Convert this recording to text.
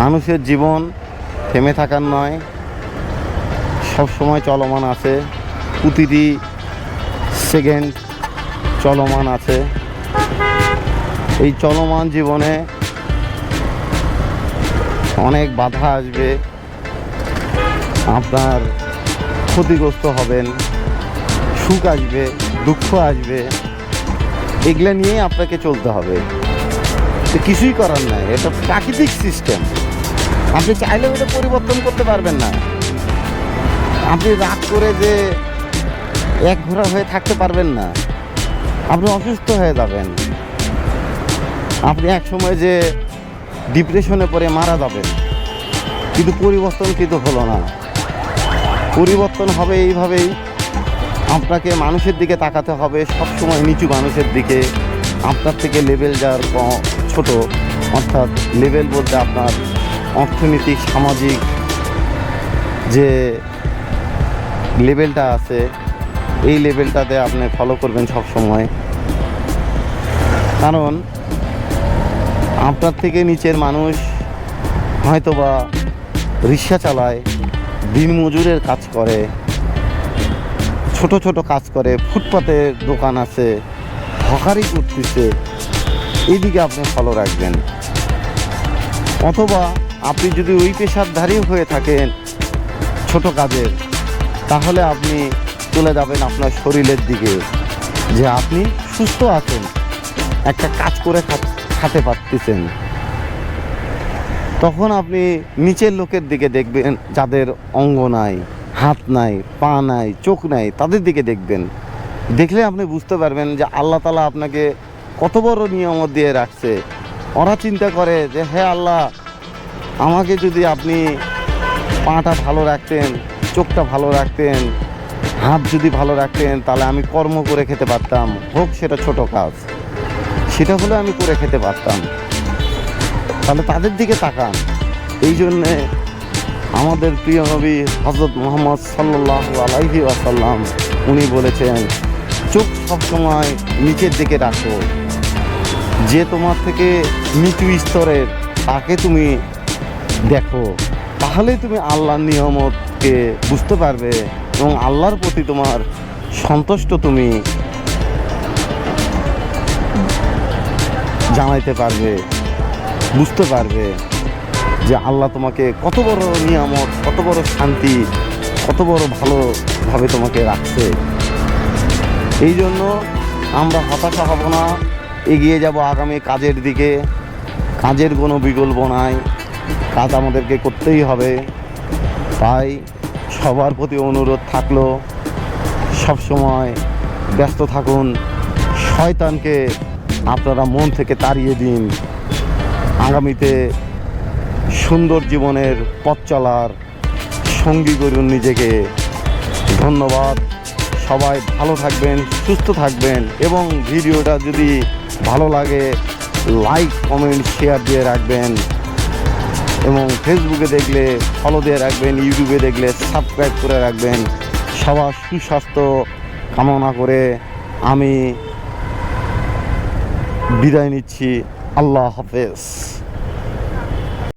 মানুষের জীবন থেমে থাকার নয়, সব সময় চলমান আছে, প্রতিটি সেকেন্ড চলমান আছে। এই চলমান জীবনে অনেক বাধা আসবে, আপনার ক্ষতিগ্রস্ত হবেন, সুখ আসবে, দুঃখ আসবে, এগুলো নিয়েই আপনাকে চলতে হবে। তো কিছুই করার নাই, এটা প্রাকৃতিক সিস্টেম আপনি চাইলেও এটা পরিবর্তন করতে পারবেন না। আপনি রাগ করে যে এক ঘোড়া হয়ে থাকতে পারবেন না। আপনি অসুস্থ হয়ে যাবেন। আপনি এক সময় যে ডিপ্রেশনে পড়ে মারা যাবেন। কিন্তু পরিবর্তন কিন্তু হলো না। পরিবর্তন হবে এইভাবেই। আপনাকে মানুষের দিকে তাকাতে হবে, সবসময় নিচু মানুষের দিকে। আপনার থেকে লেভেল যার ছোট, অর্থাৎ লেভেল বলতে আপনার অর্থনৈতিক, সামাজিক যে লেভেলটা আছে, এই লেভেলটাতে আপনি ফলো করবেন সব সময় কারণ আপনার থেকে নিচের মানুষ হয়তোবা রিক্সা চালায় দিনমজুরের কাজ করে, ছোট ছোট কাজ করে, ফুটপাতের দোকান আছে হকারি করতেছে এইদিকে আপনি ফলো রাখবেন। অথবা আপনি যদি ওই পেশারধারী হয়ে থাকেন ছোট কাজের তাহলে আপনি চলে যাবেন আপনার শরীরের দিকে, যে আপনি সুস্থ আছেন, একটা কাজ করে খাতে পারতেছেন। তখন আপনি নিচের লোকের দিকে দেখবেন, যাদের অঙ্গ নাই, হাত নাই, পা নাই, চোখ নাই, তাদের দিকে দেখবেন। দেখলে আপনি বুঝতে পারবেন যে আল্লাহ তালা আপনাকে কত বড় নিয়ামত দিয়ে রাখছে। ওরা চিন্তা করে যে হ্যাঁ আল্লাহ, আমাকে যদি আপনি পাটা ভালো রাখতেন, চোখটা ভালো রাখতেন, হাত যদি ভালো রাখতেন, তাহলে আমি কর্ম করে খেতে পারতাম। হোক, সেটা ছোট কাজ। সেটা হলে আমি করে খেতে পারতাম। তাহলে তাদের দিকে তাকান। এই জন্যে আমাদের প্রিয় নবী হজরত মোহাম্মদ সাল্লাহ আলাইহি আসাল্লাম উনি বলেছেন চোখ সবসময় নিচের দিকে রাখো। যে তোমার থেকে নিচু স্তরের, তাকে তুমি দেখো। তাহলেই তুমি আল্লাহর নিয়মতকে বুঝতে পারবে এবং আল্লাহর প্রতি তোমার সন্তুষ্ট তুমি জানাইতে পারবে, বুঝতে পারবে যে আল্লাহ তোমাকে কত বড় নিয়ামত, কত বড় শান্তি, কত বড় ভালোভাবে তোমাকে রাখছে। এই জন্য আমরা হতাশা হব না, এগিয়ে যাব আগামী কাজের দিকে। কাজের কোনো বিকল্প নাই, কাজ আমাদেরকে করতেই হবে। তাই সবার প্রতি অনুরোধ থাকল সবসময় ব্যস্ত থাকুন, শয়তানকে আপনারা মন থেকে তাড়িয়ে দিন। আগামীতে সুন্দর জীবনের পথ চলার সঙ্গী করুন নিজেকে। ধন্যবাদ। সবাই ভালো থাকবেন, সুস্থ থাকবেন এবং ভিডিওটা যদি ভালো লাগে লাইক কমেন্ট শেয়ার দিয়ে রাখবেন। এবং ফেসবুকে দেখলে ফলো দিয়ে রাখবেন ইউটিউবে দেখলে সাবস্ক্রাইব করে রাখবেন। সবার সুস্বাস্থ্য কামনা করে আমি বিদায় নিচ্ছি। আল্লাহ হাফেজ।